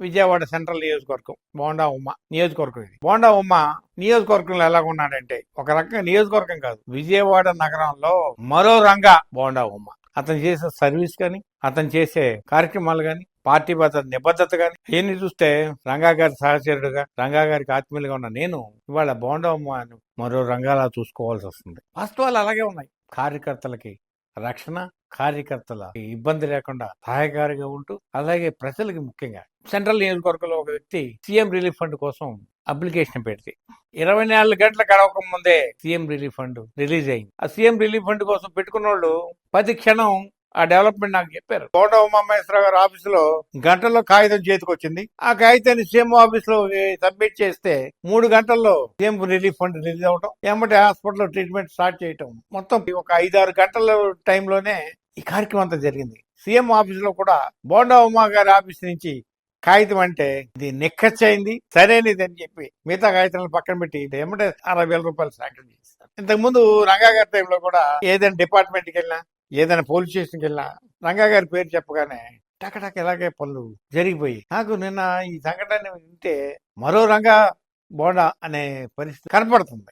Vijayawada central నియోజకవర్గం బోండా ఉమ్మ నియోజకవర్గం ఇది. బోండా ఉమ్మ నియోజకవర్గంలో ఎలా ఉన్నాడంటే ఒక రకంగా నియోజకవర్గం కాదు విజయవాడ నగరంలో మరో రంగా బోండా ఉమ్మ అతను చేసే సర్వీస్ కానీ అతను చేసే కార్యక్రమాలు కానీ పార్టీ భద్రత నిబద్ధత కానీ ఇవన్నీ చూస్తే రంగా గారి సహచరుడుగా రంగా గారికి ఆత్మీయులుగా ఉన్న నేను ఇవాళ బోండా ఉమ్మ అని మరో రంగాలా చూసుకోవాల్సి వస్తుంది. వాస్తవాలు అలాగే ఉన్నాయి. కార్యకర్తలకి రక్షణ కార్యకర్తల ఇబ్బంది లేకుండా సహాయకారిగా ఉంటూ అలాగే ప్రజలకి ముఖ్యంగా సెంట్రల్ నియోజకవర్గంలో ఒక వ్యక్తి సీఎం రిలీఫ్ ఫండ్ కోసం అప్లికేషన్ పెడితే ఇరవై నాలుగు గంటల గడవక ముందే సీఎం రిలీఫ్ ఫండ్ రిలీజ్ అయింది. ఆ సీఎం రిలీఫ్ ఫండ్ కోసం పెట్టుకున్న వాళ్ళు పది క్షణం ఆ డెవలప్మెంట్ నాకు చెప్పారు. కోట ఉమామహేశ్వర గారు ఆఫీస్లో గంటల్లో కాగితం చేతికి వచ్చింది ఆ కాగితాన్ని సీఎం ఆఫీస్లో సబ్మిట్ చేస్తే మూడు గంటల్లో సీఎం రిలీఫ్ ఫండ్ రిలీజ్ అవటం ఏమంటే హాస్పిటల్లో ట్రీట్మెంట్ స్టార్ట్ చేయటం. మొత్తం ఒక ఐదారు గంటల టైంలోనే ఈ కార్యక్రమం అంతా జరిగింది. సీఎం ఆఫీస్లో కూడా బోండా ఉమా గారి ఆఫీస్ నుంచి కాగితం అంటే ఇది నిక్కచ్చైంది సరైనది అని చెప్పి మిగతా కాగితాలను పక్కన పెట్టి ఇది ఏమంటే అరవై వేల రూపాయలు శాంక్షన్ చేస్తారు ఇంతకు ముందు రంగా గారి టైంలో కూడా ఏదైనా డిపార్ట్మెంట్కి వెళ్ళినా ఏదైనా పోలీస్ స్టేషన్కి వెళ్ళినా రంగా గారి పేరు చెప్పగానే టకటక ఇలాగే పనులు జరిగిపోయి నాకు నిన్న ఈ సంఘటన వింటే మరో రంగా బోండా అనే పరిస్థితి కనపడుతుంది.